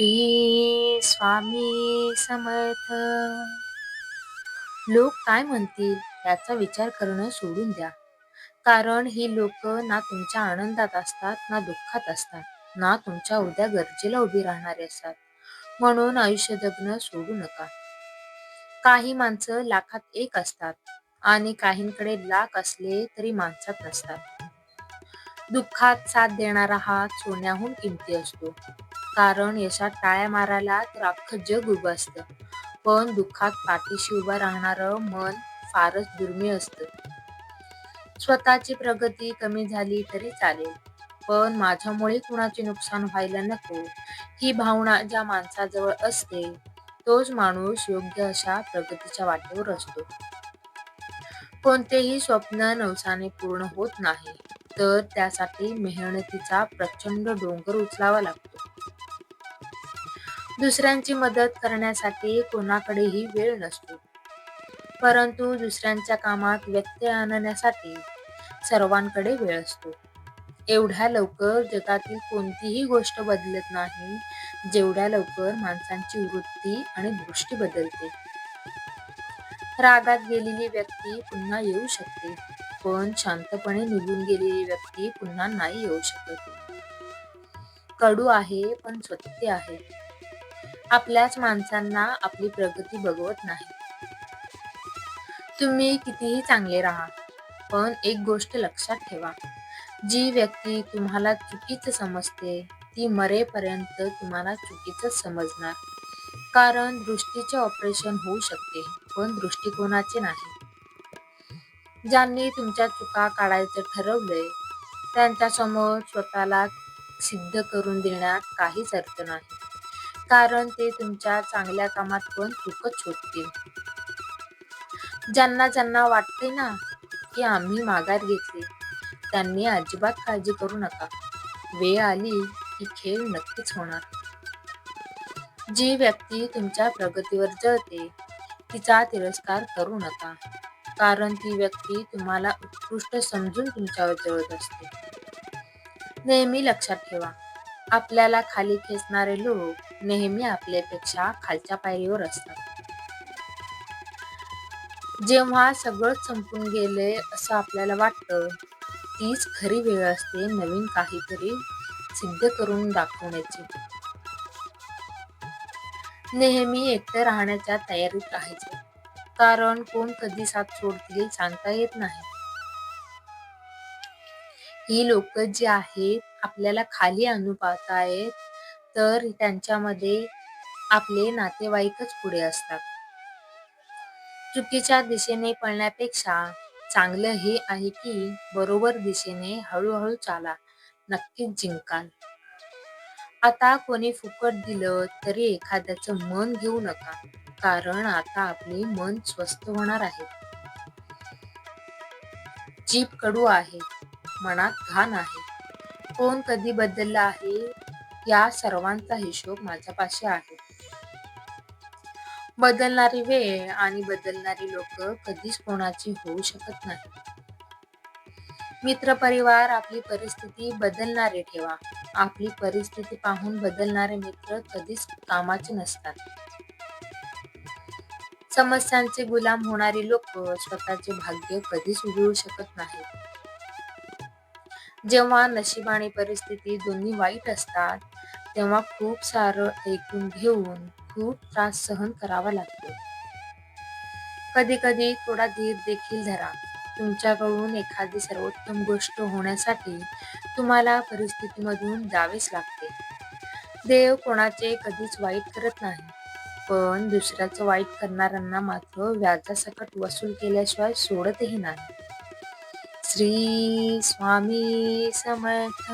श्री स्वामी समर्थ. लोक काय म्हणतील याचा विचार करणं सोडून द्या. कारण ही लोक ना तुमच्या आनंदात असतात ना दुःखात असतात ना तुमच्या उद्या गरजेला उभी राहणारे असतात. म्हणून आयुष्य जगणं सोडू नका. काही माणसं लाखात एक असतात आणि काहींकडे लाख असले तरी माणसात नसतात. दुःखात साथ देणारा हा सोन्याहून किमती असतो. कारण यशात टाळ्या मारायला तर अख्खं जग उभं असतं. पण दुःखात पाठीशी उभं राहणारं मन फारच दुर्मिळ असतं. स्वतःची प्रगती कमी झाली तरी चालेल. पण माझ्यामुळे कुणाचे नुकसान व्हायला नको. ही भावना ज्या माणसाजवळ असते तोच माणूस योग्य अशा प्रगतीच्या वाटेवर असतो. कोणतेही स्वप्न नवसाने पूर्ण होत नाही तर त्यासाठी मेहनतीचा प्रचंड डोंगर उचलावा लागतो. दुसऱ्यांची मदत करण्यासाठी कोणाकडेही वेळ नसतो. परंतु दुसऱ्यांच्या कामात व्यत्यय आणण्यासाठी सर्वांकडे वेळ असतो. एवढ्या लवकर जगातील कोणतीही गोष्ट बदलत नाही जेवढ्या लवकर माणसांची वृत्ती आणि दृष्टी बदलते. रागात गेलेली व्यक्ती पुन्हा येऊ शकते पण शांतपणे निघून गेलेली व्यक्ती पुन्हा नाही येऊ शकत. कडू आहे पण सत्य आहे. आपल्याच माणसांना आपली प्रगती बघवत नाही. तुम्ही कितीही चांगले राहा पण एक गोष्ट लक्षात ठेवा. जी व्यक्ती तुम्हाला चुकीचं समजते ती मरेपर्यंत तुम्हाला चुकीच समजणार. कारण दृष्टीचे ऑपरेशन होऊ शकते पण दृष्टिकोनाचे नाही. ज्यांनी तुमच्या चुका काढायचं ठरवलंय त्यांच्यासमोर स्वतःला सिद्ध करून देण्यात काहीच अर्थ नाही. कारण ते तुमच्या चांगल्या कामात पण चुकत शोधतील ज्यांना ज्यांना वाटते ना की आम्ही माघार घेतली त्यांनी अजिबात काळजी करू नका. वेळ आली की खेळ नक्कीच होणार. जी व्यक्ती तुमच्या प्रगतीवर जळते तिचा तिरस्कार करू नका. कारण ती व्यक्ती तुम्हाला उत्कृष्ट समजून तुमच्यावर जळत असते. नेहमी लक्षात ठेवा आपल्याला खाली खेचणारे लोक नेहमी आपल्यापेक्षा खालच्या पायरीवर असतात. जेव्हा सगळं संपून गेले असं आपल्याला वाटतं तीच खरी वेळ असते नवीन काहीतरी सिद्ध करून दाखवण्याची. नेहमी एकटं राहण्याच्या तयारीत राहायचे कारण कोण कधी साथ सोडतील सांगता येत नाही. ही लोक जी आहेत आपल्याला खाली आणू पाहतायत तर त्यांच्यामध्ये आपले नातेवाईकच पुढे असतात. चुकीच्या दिशेने पळण्यापेक्षा चांगलं हे आहे की बरोबर दिशेने हळूहळू चाला नक्कीच जिंकाल. आता कोणी फुकट दिलं तरी एखाद्याचं मन घेऊ नका कारण आता आपले मन स्वस्थ होणार आहे. जीप कडू आहे मनात घाण आहे. कोण कधी बदलला आहे या सर्वांचा हिशोब माझ्यापाशी आहे. बदलणारी वेळ आणि बदलणारी लोक कधीच कोणाची होऊ शकत नाही. मित्र परिवार आपली परिस्थिती बदलणारे ठेवा. आपली परिस्थिती पाहून बदलणारे मित्र कधीच कामाचे नसतात. समस्यांचे गुलाम होणारी लोक स्वतःचे भाग्य कधीच उघडू शकत नाहीत. जेव्हा नशीब आणि परिस्थिती दोन्ही वाईट असतात तेव्हा खूप सारं ऐकून घेऊन खूप त्रास सहन करावा लागतो. कधी कधी थोडा धीर देखील धरा. तुमच्याकडून एखादी सर्वोत्तम गोष्ट होण्यासाठी तुम्हाला परिस्थितीमधून जावेच लागते. देव कोणाचे कधीच वाईट करत नाही. पण दुसऱ्याचं वाईट करणाऱ्यांना मात्र व्याजासकट वसूल केल्याशिवाय सोडतही नाही. श्री स्वामी समर्थ.